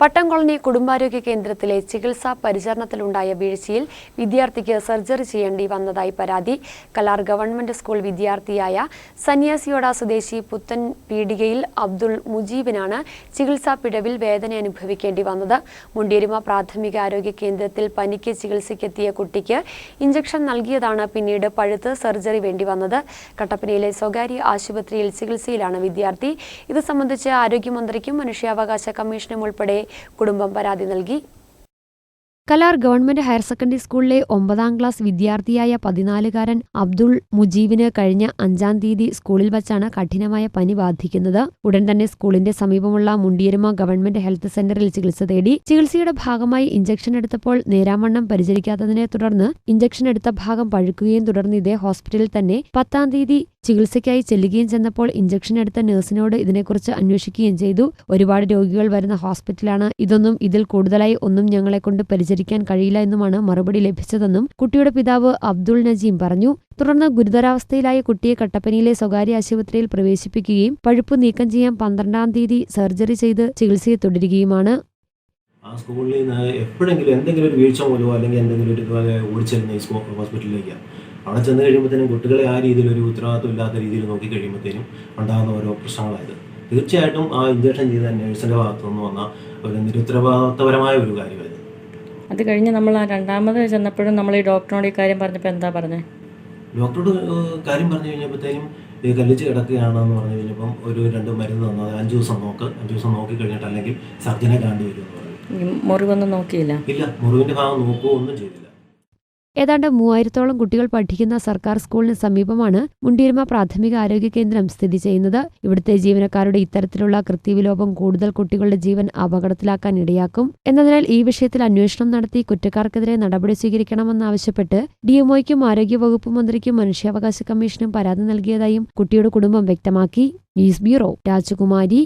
പട്ടംകൊളനി കുടുംബാരോഗ്യ കേന്ദ്രത്തിലെ ചികിത്സാ പരിചരണത്തിലുണ്ടായ വീഴ്ചയിൽ വിദ്യാർത്ഥിക്ക് സർജറി ചെയ്യേണ്ടി വന്നതായി പരാതി. കലാർ ഗവൺമെന്റ് സ്കൂൾ വിദ്യാർത്ഥിയായ സന്യാസിയോട സ്വദേശി പുത്തൻ പീടികയിൽ അബ്ദുൾ മുജീബിനാണ് ചികിത്സാ പിഴവിൽ വേദന അനുഭവിക്കേണ്ടി വന്നത്. മുണ്ടിയരുമ പ്രാഥമിക ആരോഗ്യ കേന്ദ്രത്തിൽ പനിക്ക് ചികിത്സയ്ക്കെത്തിയ കുട്ടിക്ക് ഇഞ്ചക്ഷൻ നൽകിയതാണ് പിന്നീട് പഴുത്ത് സർജറി വേണ്ടി വന്നത്. കട്ടപ്പനയിലെ സ്വകാര്യ ആശുപത്രിയിൽ ചികിത്സയിലാണ് വിദ്യാർത്ഥി. ഇത് സംബന്ധിച്ച് ആരോഗ്യമന്ത്രിക്കും മനുഷ്യാവകാശ കമ്മീഷനും ഉൾപ്പെടെ കുടുംബം പരാതി നൽകി. കലാർ ഗവൺമെന്റ് ഹയർ സെക്കൻഡറി സ്കൂളിലെ ഒമ്പതാം ക്ലാസ് വിദ്യാർത്ഥിയായ പതിനാലുകാരൻ അബ്ദുൾ മുജീബിന് കഴിഞ്ഞ അഞ്ചാം തീയതി സ്കൂളിൽ വച്ചാണ് കഠിനമായ പനി ബാധിക്കുന്നത്. ഉടൻ തന്നെ സ്കൂളിന്റെ സമീപമുള്ള മുണ്ടിയരുമ ഗവൺമെന്റ് ഹെൽത്ത് സെന്ററിൽ ചികിത്സ തേടി ചികിത്സയുടെ ഭാഗമായി ഇഞ്ചക്ഷൻ എടുത്തപ്പോൾ നേരാമണ്ണം പരിചരിക്കാത്തതിനെ തുടർന്ന് ഇഞ്ചക്ഷൻ എടുത്ത ഭാഗം പഴുക്കുകയും തുടർന്ന് ഇതേ ഹോസ്പിറ്റലിൽ തന്നെ പത്താം തീയതി ചികിത്സയ്ക്കായി ചെല്ലുകയും ചെന്നപ്പോൾ ഇഞ്ചക്ഷൻ എടുത്ത നഴ്സിനോട് ഇതിനെക്കുറിച്ച് അന്വേഷിക്കുകയും ചെയ്തു. ഒരുപാട് രോഗികൾ വരുന്ന ഹോസ്പിറ്റലാണ് ഇതൊന്നും ഇതിൽ കൂടുതലായി ഒന്നും ഞങ്ങളെ കൊണ്ട് പരിചരിക്കാൻ കഴിയില്ല എന്നുമാണ് മറുപടി ലഭിച്ചതെന്നും കുട്ടിയുടെ പിതാവ് അബ്ദുൾ നജീം പറഞ്ഞു. തുടർന്ന് ഗുരുതരാവസ്ഥയിലായ കുട്ടിയെ കട്ടപ്പനയിലെ സ്വകാര്യ ആശുപത്രിയിൽ പ്രവേശിപ്പിക്കുകയും പഴുപ്പ് നീക്കം ചെയ്യാൻ പന്ത്രണ്ടാം തീയതി സർജറി ചെയ്ത് ചികിത്സയെ തുടരുകയുമാണ്. ആ സ്കൂളിൽ നിന്ന് എപ്പോഴെങ്കിലും എന്തെങ്കിലും ഒരു വീഴ്ച മൂലമോ അല്ലെങ്കിൽ എന്തെങ്കിലും ഒരു ഓടിച്ചെല്ലുന്ന ഈ സ്കൂൾ ഹോസ്പിറ്റലിലേക്ക് അവിടെ ചെന്ന് കഴിയുമ്പോഴത്തേനും കുട്ടികളെ ആ രീതിയിൽ ഒരു ഉത്തരവാദിത്വം ഇല്ലാത്ത രീതിയിൽ നോക്കി കഴിയുമ്പോഴത്തേനും ഉണ്ടാകുന്ന ഓരോ പ്രശ്നങ്ങളായത്. തീർച്ചയായിട്ടും ആ ഇഞ്ചക്ഷൻ ചെയ്ത നേഴ്സിന്റെ ഭാഗത്തു നിന്ന് വന്ന ഒരു നിരുത്തരവാദിത്വപരമായ ഒരു കാര്യമായിരുന്നു അത് കഴിഞ്ഞ് നമ്മൾ ആ രണ്ടാമത് ചെന്നപ്പോഴും നമ്മൾ ഈ ഡോക്ടറിനോട് ഈ കാര്യം പറഞ്ഞപ്പോൾ എന്താ പറഞ്ഞത് ഡോക്ടറോട് കാര്യം പറഞ്ഞു കഴിഞ്ഞപ്പോഴത്തേനും ഈ കല്ലിച്ച് കിടക്കുകയാണെന്ന് പറഞ്ഞു കഴിഞ്ഞപ്പം ഒരു രണ്ട് മരുന്ന് തന്നത് അഞ്ച് ദിവസം നോക്ക് അഞ്ച് ദിവസം നോക്കി കഴിഞ്ഞിട്ട് അല്ലെങ്കിൽ സർജനെ കാണേണ്ടി വരും മുറിവൊന്നും നോക്കിയില്ല? ഇല്ല മുറിവിന്റെ ഭാഗം നോക്കുകയോ ഒന്നും ചെയ്തില്ല. ഏതാണ്ട് മൂവായിരത്തോളം കുട്ടികൾ പഠിക്കുന്ന സർക്കാർ സ്കൂളിന് സമീപമാണ് മുണ്ടീരമ പ്രാഥമിക ആരോഗ്യ കേന്ദ്രം സ്ഥിതി ചെയ്യുന്നത്. ഇവിടുത്തെ ജീവനക്കാരുടെ ഇത്തരത്തിലുള്ള കൃത്യവിലോപം കൂടുതൽ കുട്ടികളുടെ ജീവൻ അപകടത്തിലാക്കാൻ ഇടയാക്കും. എന്നതിനാൽ ഈ വിഷയത്തിൽ അന്വേഷണം നടത്തി കുറ്റക്കാർക്കെതിരെ നടപടി സ്വീകരിക്കണമെന്നാവശ്യപ്പെട്ട് ഡിഎംഒയ്ക്കും ആരോഗ്യവകുപ്പ് മന്ത്രിക്കും മനുഷ്യാവകാശ കമ്മീഷനും പരാതി നൽകിയതായും കുട്ടിയുടെ കുടുംബം വ്യക്തമാക്കി. ന്യൂസ് ബ്യൂറോ രാജകുമാരി.